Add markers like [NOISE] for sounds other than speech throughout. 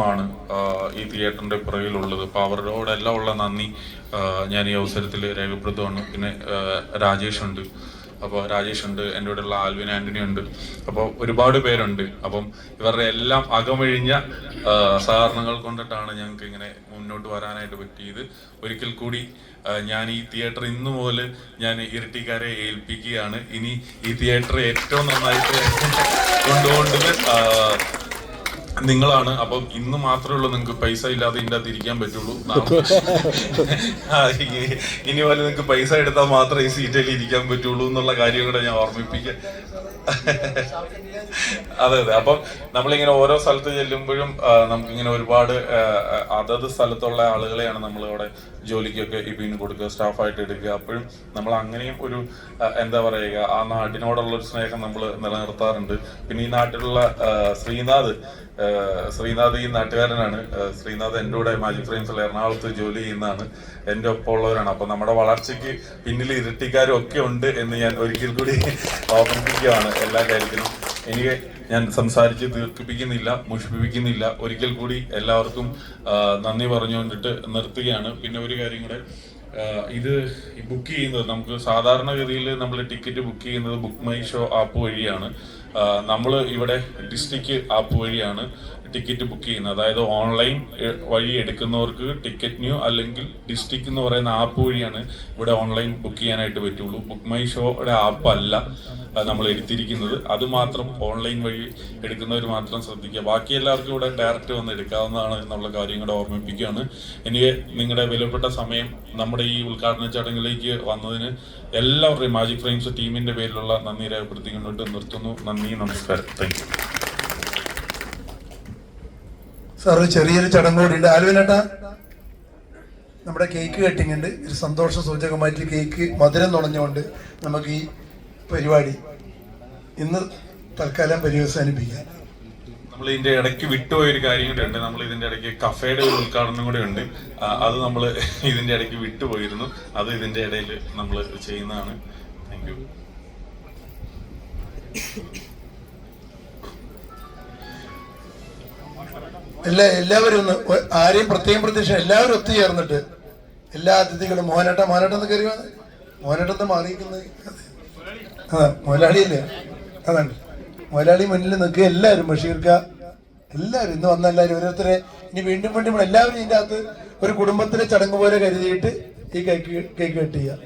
ആഹ് ഈ തിയേറ്ററിന്റെ പുറകിലുള്ളത്. അപ്പോൾ അവരോടെല്ലാം ഉള്ള നന്ദി ഞാൻ ഈ അവസരത്തിൽ രേഖപ്പെടുത്തുകയാണ് പിന്നെ രാജേഷ് ഉണ്ട് അപ്പോൾ രാജേഷ് ഉണ്ട് എന്റെ ഉള്ള ആൽവിൻ ആന്റണി ഉണ്ട് അപ്പോൾ ഒരുപാട് പേരുണ്ട്. അപ്പം ഇവരുടെ എല്ലാം അകമഴിഞ്ഞ സഹകരണങ്ങൾ കൊണ്ടിട്ടാണ് ഞങ്ങൾക്ക് ഇങ്ങനെ മുന്നോട്ട് വരാനായിട്ട് പറ്റിയത്. ഒരിക്കൽ കൂടി ഞാൻ ഈ തിയേറ്റർ ഇന്ന് മുതൽ ഞാൻ ഇരട്ടിക്കാരെ ഏൽപ്പിക്കുകയാണ്. ഇനി ഈ തിയേറ്റർ ഏറ്റവും നന്നായിട്ട് കൊണ്ടുപോകേണ്ടത് നിങ്ങളാണ്. അപ്പം ഇന്ന് മാത്രമേ ഉള്ളൂ നിങ്ങൾക്ക് പൈസ ഇല്ലാതെ ഇതിന്റെ അകത്ത് ഇരിക്കാൻ പറ്റുള്ളൂ. [LAUGHS] ഇനി പോലെ നിങ്ങൾക്ക് പൈസ എടുത്താൽ മാത്രമേ ഈ സീറ്റിൽ ഇരിക്കാൻ പറ്റുള്ളൂ എന്നുള്ള കാര്യം കൂടെ ഞാൻ ഓർമ്മിപ്പിക്കാം. അതെ അതെ. അപ്പം നമ്മളിങ്ങനെ ഓരോ സ്ഥലത്ത് ചെല്ലുമ്പോഴും നമുക്കിങ്ങനെ ഒരുപാട് അതത് സ്ഥലത്തുള്ള ആളുകളെയാണ് നമ്മളിവിടെ ജോലിക്കൊക്കെ ഇപ്പിന് കൊടുക്കുക സ്റ്റാഫായിട്ട് എടുക്കുക. അപ്പോഴും നമ്മൾ അങ്ങനെയും ഒരു എന്താ പറയുക ആ നാട്ടിനോടുള്ള ഒരു സ്നേഹം നമ്മൾ നിലനിർത്താറുണ്ട്. പിന്നെ ഈ നാട്ടിലുള്ള ശ്രീനാഥ് ശ്രീനാഥ് ഈ നാട്ടുകാരനാണ്. ശ്രീനാഥ് എന്റെ കൂടെ മാജിക് ഫ്രെയിംസിൽ എറണാകുളത്ത് ജോലി ചെയ്യുന്നതാണ്. എന്റെ ഒപ്പം ഉള്ളവരാണ് അപ്പൊ നമ്മുടെ വളർച്ചയ്ക്ക് പിന്നിൽ ഇരട്ടിക്കാരും ഒക്കെ ഉണ്ട് എന്ന് ഞാൻ ഒരിക്കൽ കൂടി [LAUGHS] ഓർമ്മിപ്പിക്കുകയാണ് എല്ലാ കാര്യത്തിലും. എനിക്ക് ഞാൻ സംസാരിച്ച് ദീർഘിപ്പിക്കുന്നില്ല മുഷിപ്പിക്കുന്നില്ല ഒരിക്കൽ കൂടി എല്ലാവർക്കും നന്ദി പറഞ്ഞുകൊണ്ടിട്ട് നിർത്തുകയാണ്. പിന്നെ ഒരു കാര്യം കൂടെ ഇത് ബുക്ക് ചെയ്യുന്നത് നമുക്ക് സാധാരണഗതിയിൽ നമ്മൾ ടിക്കറ്റ് ബുക്ക് ചെയ്യുന്നത് ബുക്ക് മൈ ഷോ ആപ്പ് വഴിയാണ്. നമ്മൾ ഇവിടെ ഡിസ്ട്രിക്ട് ആപ്പ് വഴിയാണ് ടിക്കറ്റ് ബുക്ക് ചെയ്യുന്നത്. അതായത് ഓൺലൈൻ വഴി എടുക്കുന്നവർക്ക് ടിക്കറ്റ് ന്യൂ അല്ലെങ്കിൽ ഡിസ്ട്രിക്ട് എന്ന് പറയുന്ന ആപ്പ് വഴിയാണ് ഇവിടെ ഓൺലൈൻ ബുക്ക് ചെയ്യാനായിട്ട് പറ്റുള്ളൂ. ബുക്ക് മൈ ഷോയുടെ ആപ്പ് അല്ല നമ്മൾ എടുത്തിരിക്കുന്നത്. അത് മാത്രം ഓൺലൈൻ വഴി എടുക്കുന്നവർ മാത്രം ശ്രദ്ധിക്കുക. ബാക്കി എല്ലാവർക്കും ഇവിടെ ഡയറക്റ്റ് വന്ന് എടുക്കാവുന്നതാണ് എന്നുള്ള കാര്യം കൂടെ ഓർമ്മിപ്പിക്കുകയാണ്. എനിക്ക് നിങ്ങളുടെ വിലപ്പെട്ട സമയം നമ്മുടെ ഈ ഉദ്ഘാടന ചടങ്ങിലേക്ക് വന്നതിന് എല്ലാവരുടെയും മാജിക് ഫ്രെയിംസ് ടീമിന്റെ പേരിലുള്ള നന്ദി രേഖപ്പെടുത്തി രേഖപ്പെടുത്തിക്കൊണ്ട് നിർത്തുന്നു. നന്ദി. നമസ്കാരം. താങ്ക് യു സാർ ഒരു ചെറിയൊരു ചടങ്ങ് കൂടി ഉണ്ട് ആലുവിനേട്ടാ നമ്മുടെ കേക്ക് കട്ടിങ് ഉണ്ട്. ഒരു സന്തോഷ സൂചകമായിട്ട് കേക്ക് മധുരം നുണഞ്ഞുകൊണ്ട് നമുക്ക് ഈ പരിപാടി ഇന്ന് തൽക്കാലം പര്യവസാനിപ്പിക്കാം നമ്മൾ ഇതിന്റെ ഇടയ്ക്ക് വിട്ടുപോയ ഒരു കാര്യം കൂടെ ഉണ്ട്. നമ്മൾ ഇതിന്റെ ഇടയ്ക്ക് കഫേയുടെ ഒരു ഉദ്ഘാടനം കൂടെ ഉണ്ട്. അത് നമ്മൾ ഇതിന്റെ ഇടയ്ക്ക് വിട്ടുപോയിരുന്നു. അത് ഇതിന്റെ ഇടയിൽ നമ്മൾ ചെയ്യുന്നതാണ്. താങ്ക് യു എല്ലാ എല്ലാവരും ഒന്ന് ആരെയും പ്രത്യേകം പ്രത്യക്ഷം എല്ലാവരും ഒത്തുചേർന്നിട്ട് എല്ലാ അതിഥികളും മോനേട്ട മോനേട്ട എന്ന് കയറി വന്ന് മോനേട്ടന്ന് മാറിയിരിക്കുന്നത് അതാ മുതലാളിയല്ലേ അതാണ്. മുതലാളി മുന്നിൽ നിൽക്കുക എല്ലാവരും ബഷീർക്ക എല്ലാവരും. ഇന്ന് വന്ന എല്ലാവരും ഓരോരുത്തരെ ഇനി വീണ്ടും വീണ്ടും എല്ലാവരും ഇതിന്റെ അകത്ത് ഒരു കുടുംബത്തിലെ ചടങ്ങ് പോലെ കരുതിയിട്ട് ഈ കേക്ക് കേക്ക് കട്ട് ചെയ്യുക.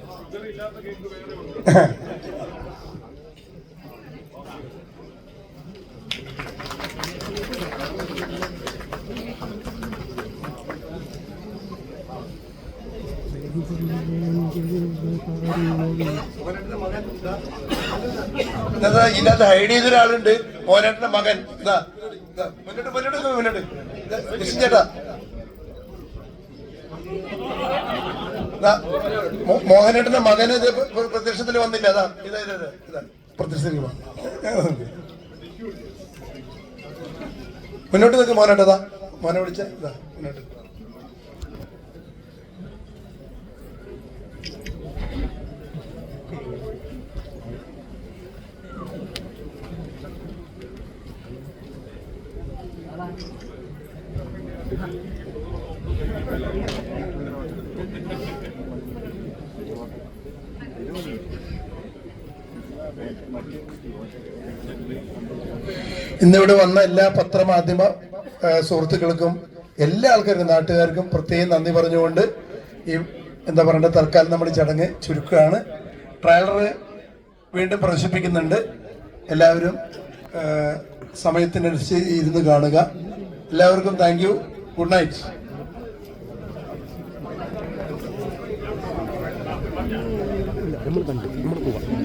ഇതിനകത്ത് ഹൈഡ് ചെയ്ത ഒരാളുണ്ട് മോനേട്ടന്റെ മകൻ മുന്നോട്ട് മുന്നോട്ട് മുന്നോട്ട്. കൃഷ്ണൻ ചേട്ടാ. മോഹനേട്ടന്റെ മകന് ഇത് പ്ര- പ്ര- പ്രത്യക്ഷത്തിൽ വന്നില്ല. അതാ പ്രത്യക്ഷത്തിൽ. മുന്നോട്ട് നിൽക്കും മോനേട്ടതാ മോനെ വിളിച്ച. ഇതാ മുന്നോട്ട്. ഇന്നിവിടെ വന്ന എല്ലാ പത്രമാധ്യമ സുഹൃത്തുക്കൾക്കും എല്ലാ ആൾക്കാർക്കും നാട്ടുകാർക്കും പ്രത്യേകം നന്ദി പറഞ്ഞുകൊണ്ട് ഈ എന്താ പറയണ്ട തൽക്കാലം നമ്മൾ ചടങ്ങ് ചുരുക്കുകയാണ്. ട്രയലർ വീണ്ടും പ്രദർശിപ്പിക്കുന്നുണ്ട്. എല്ലാവരും സമയത്തിനനുസരിച്ച് ഇരുന്ന് കാണുക. എല്ലാവർക്കും താങ്ക് ഗുഡ് നൈറ്റ് നമ്മൾ കണ്ടു നമ്മൾ പോവാം